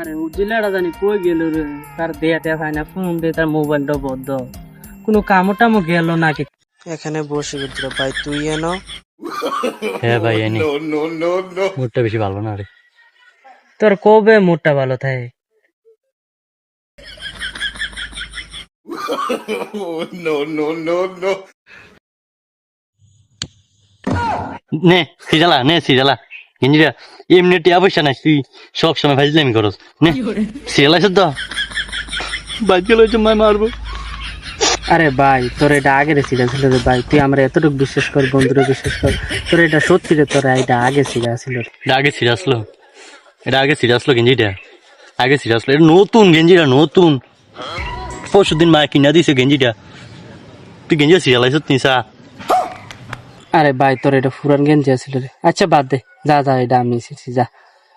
আরে উজ্জিলাটা জানি কই গেল রে? তার পায় না ফোন দিয়ে তার মোবাইলটা বদ্ধ কোনো কামো টামো গেল নাকি এখানে বসে গেছিল ভাই তুই এনো। হ্যাঁ ভাই এনে। মুডটা বেশি ভালো না রে। তোর কবে মুডটা ভালো থাকে? নে সিজালা নে সিজালা। গেঞ্জিটা এমনি টিয়া পয়সা নাই তুই সব সময় ভাজলামি করস নে। সিজালা তো। বাদ গেল মায় মারবো। আরে ভাই তোর এটা আগে সিগা ছিল রে ভাই তুই আমরা এতটুকু বিশ্বাস কর বন্ধুরে বিশ্বাস কর তোর এটা সত্যি রে তোর এটা আগে সিগা ছিল। এটা আগে সিজা আসলো এটা আগে সিজা আসলো গেঞ্জিটা। আগে সিজা আসলো এটা নতুন গেঞ্জিটা নতুন। পরশু দিন মা কিনা দিছে গেঞ্জিটা। তুই গেঞ্জি সিজালাইছ তিনসা আরে ভাই তোর এটা ফুরান গেঞ্জি আছিল রে। আচ্ছা বাদ দে। যা যা এটা আমি শিখছি যা।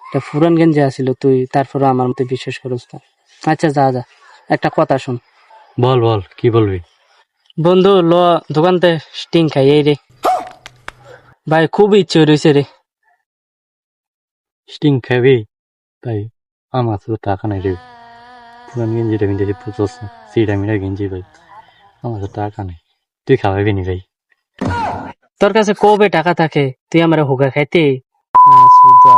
এটা ফুরান গেঞ্জি আছিল তুই তারপরে আমার মতো বিশ্বাস করিস না। আচ্ছা যা যা। একটা কথা শুন। বল বল কি বলবি? বন্ধু ল দোকানতে স্টিং খাই এই রে। ভাই খুব ইচ্ছে রয়েছে রে। স্টিং খাবি তাই আমার তো টাকা নাই রে। পুরান গেঞ্জিটা কিনতে পুজোস সিটা মিরা গেঞ্জি ভাই। আমার তো টাকা নেই। তুই খাওয়াবি নি ভাই? তোর কাছে কবে টাকা থাকে? তুই আমার হুগা খাইতে? আহ, সুদা।